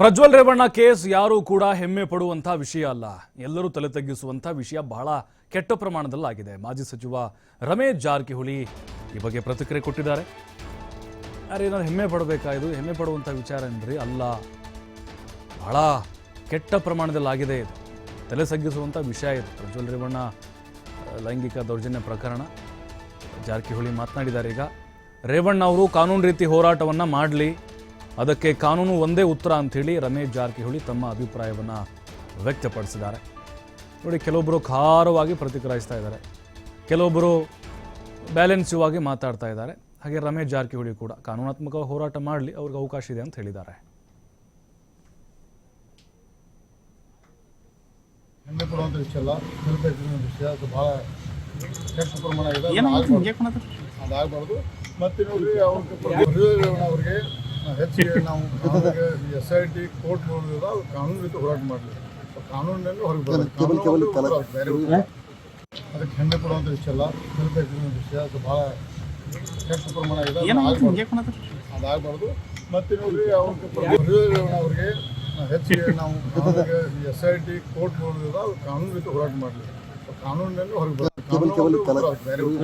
Prajwal Revanna case ಯಾರೂ ಕೂಡ ಹೆಮ್ಮೆ ಪಡುವಂಥ ವಿಷಯ ಅಲ್ಲ. ಎಲ್ಲರೂ ತಲೆ ತಗ್ಗಿಸುವಂಥ ವಿಷಯ ಬಹಳ ಕೆಟ್ಟ ಪ್ರಮಾಣದಲ್ಲಾಗಿದೆ. ಮಾಜಿ ಸಚಿವ ರಮೇಶ್ ಜಾರಕಿಹೊಳಿ ಈ ಬಗ್ಗೆ ಪ್ರತಿಕ್ರಿಯೆ ಕೊಟ್ಟಿದ್ದಾರೆ. ಯಾರು ಏನಾದ್ರು ಹೆಮ್ಮೆ ಪಡಬೇಕಾ ಇದು? ಹೆಮ್ಮೆ ಪಡುವಂಥ ವಿಚಾರ ಏನ್ರಿ ಅಲ್ಲ. ಬಹಳ ಕೆಟ್ಟ ಪ್ರಮಾಣದಲ್ಲಾಗಿದೆ ಇದು. ತಲೆ ತಗ್ಗಿಸುವಂಥ ವಿಷಯ ಇದು. ಪ್ರಜ್ವಲ್ ರೇವಣ್ಣ ಲೈಂಗಿಕ ದೌರ್ಜನ್ಯ ಪ್ರಕರಣ. ಜಾರಕಿಹೊಳಿ ಮಾತನಾಡಿದ್ದಾರೆ. ಈಗ ರೇವಣ್ಣ ಅವರು ಕಾನೂನು ರೀತಿ ಹೋರಾಟವನ್ನು ಮಾಡಲಿ. ಅದಕ್ಕೆ ಕಾನೂನು ಒಂದೇ ಉತ್ತರ ಅಂಥೇಳಿ ರಮೇಶ್ ಜಾರಕಿಹೊಳಿ ತಮ್ಮ ಅಭಿಪ್ರಾಯವನ್ನು ವ್ಯಕ್ತಪಡಿಸಿದ್ದಾರೆ. ನೋಡಿ ಕೆಲವೊಬ್ಬರು ಖಾರವಾಗಿ ಪ್ರತಿಕ್ರಿಯಿಸ್ತಾ ಇದ್ದಾರೆ. ಕೆಲವೊಬ್ಬರು ಬ್ಯಾಲೆನ್ಸಿವ್ ಆಗಿ ಮಾತಾಡ್ತಾ ಇದ್ದಾರೆ. ಹಾಗೆ ರಮೇಶ್ ಜಾರಕಿಹೊಳಿ ಕೂಡ ಕಾನೂನಾತ್ಮಕ ಹೋರಾಟ ಮಾಡಲಿ ಅವ್ರಿಗೆ ಅವಕಾಶ ಇದೆ ಅಂತ ಹೇಳಿದ್ದಾರೆ. ಹೆಮ್ಮೆ ಪಡುವಂಥ ವಿಷಯ ಅಲ್ಲ. ತಿರುಪತಿ ವಿಷಯ. ಅದು ಭಾಳ ಕೆಟ್ಟ ಪ್ರಮಾಣ ಇದೆ ಅದು ಏನಾಗುತ್ತೆ ಆಗ್ಬಾರ್ದು. ಹಿಂಗೆ ಅದಾಗಬಾರ್ದು. ಮತ್ತೆ ನೋಡ್ರಿ ಅವ್ರಿಗೆ ಅವ್ರಿಗೆ ಹೆಚ್ಚಿಗೆ ನಾವು ಎಸ್ ಐ ಟಿ ಕೋರ್ಟ್ ನೋಡಿದ್ರೆ ಕಾನೂನು ರೀತಿ ಹೋರಾಟ ಮಾಡಲಿ ಕಾನೂನಿನಲ್ಲಿ ಹೊರಗೆ ಬರಬೇಕು ಕಾನೂನು ಒಂದು ಹೋರಾಟ, ಬೇರೆ ಉತ್ತರ. ಅದಕ್ಕೆ ಹೆಮ್ಮೆ ಪಡುವಂಥ ವಿಷಯ ಅಲ್ಲ. ತಿರುಪತಿ ವಿಷಯ. ಅದು ಭಾಳ ಹೆಚ್ಚು ಪ್ರಮಾಣ ಇದೆ. ಅದಾಗಬಾರ್ದು ಮತ್ತೆ ನೋಡ್ರಿ ಅವ್ರಿಗೆ ಅವ್ರಿಗೆ ಹೆಚ್ಚಿಗೆ ನಾವು ಎಸ್ ಐ ಟಿ ಕೋರ್ಟ್ ನೋಡಿದ್ರೆ ಕಾನೂನು ರೀತಿ ಹೋರಾಟ ಮಾಡಲಿ ಕಾನೂನಿನಲ್ಲಿ ಹೊರಗೆ ಬರಬೇಕು